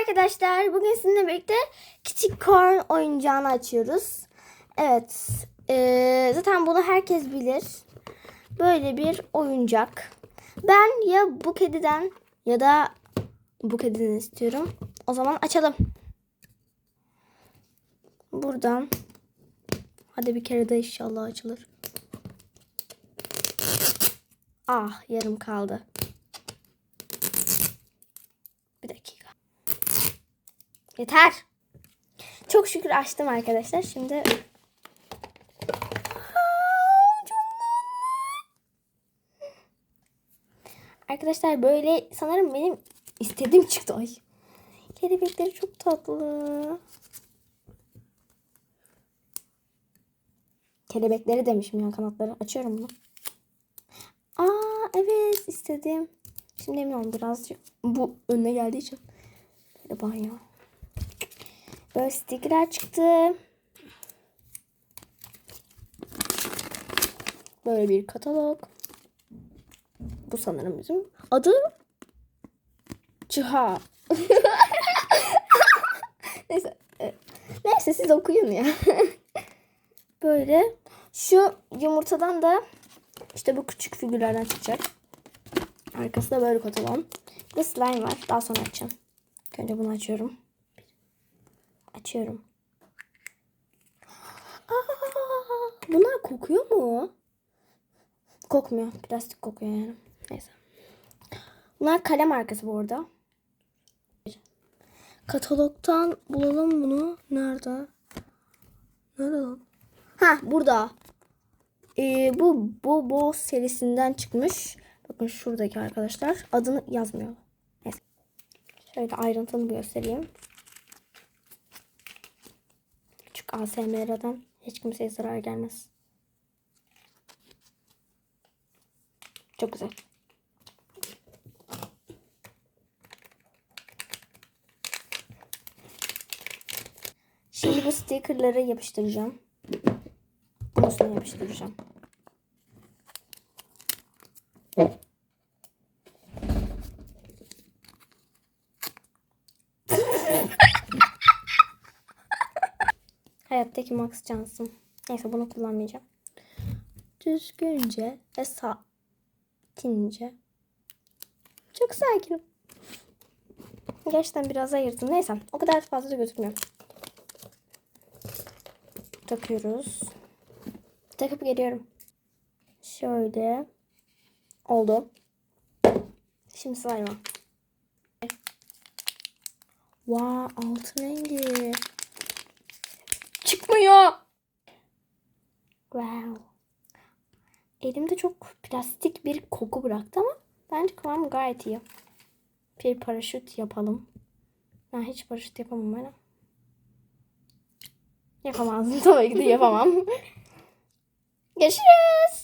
arkadaşlar. Bugün sizinle birlikte küçük corn oyuncağını açıyoruz. Evet. eee, zaten bunu herkes bilir. Böyle bir oyuncak. Ben ya bu kediden ya da bu kediden istiyorum. O zaman açalım. Buradan. Hadi bir kere de inşallah açılır. Ah yarım kaldı. Bir dakika. Yeter. Çok şükür açtım arkadaşlar. Şimdi. Arkadaşlar böyle sanırım benim istediğim çıktı. Ay. Kelebekleri çok tatlı. Kelebekleri demişim ya kanatları. Açıyorum bunu. Aa evet istedim. Şimdi emin olun birazcık bu önüne geldiği için. Böyle banyo. Böyle stickerler çıktı. Böyle bir katalog. Bu sanırım bizim. Adı Çıha. Neyse. e, Neyse siz okuyun ya. Böyle. Şu yumurtadan da işte bu küçük figürlerden çıkacak. Arkasında böyle kocaman. Bir de slime var. Daha sonra açacağım. Önce bunu açıyorum. Açıyorum. Aa, bunlar kokuyor mu? Kokmuyor. Plastik kokuyor yani. Neyse. Bunlar kalem markası bu arada. Katalogdan bulalım bunu. Nerede? Nerede lan? Ha burada. Ee, bu bu bu serisinden çıkmış. Bakın şuradaki arkadaşlar adını yazmıyor. Neyse. Şöyle ayrıntılı bir göstereyim. Küçük ASMR'den hiç kimseye zarar gelmez. Çok güzel. Şimdi bu stickerları yapıştıracağım. Bunun üstüne yapıştıracağım. Hayattaki max şansım. Neyse bunu kullanmayacağım. Düzgünce ve sakince. Çok sakinim. Gerçekten biraz ayırdım. Neyse o kadar fazla da gözükmüyor. Takıyoruz. Takıp geliyorum. Şöyle. Oldu. Şimdi slime'a. Wow, altın rengi. Çıkmıyor. Wow. Elimde çok plastik bir koku bıraktı ama bence kıvam gayet iyi. Bir paraşüt yapalım. Ben hiç paraşüt yapamam öyle. Yapamazdım tabii ki de yapamam. Görüşürüz.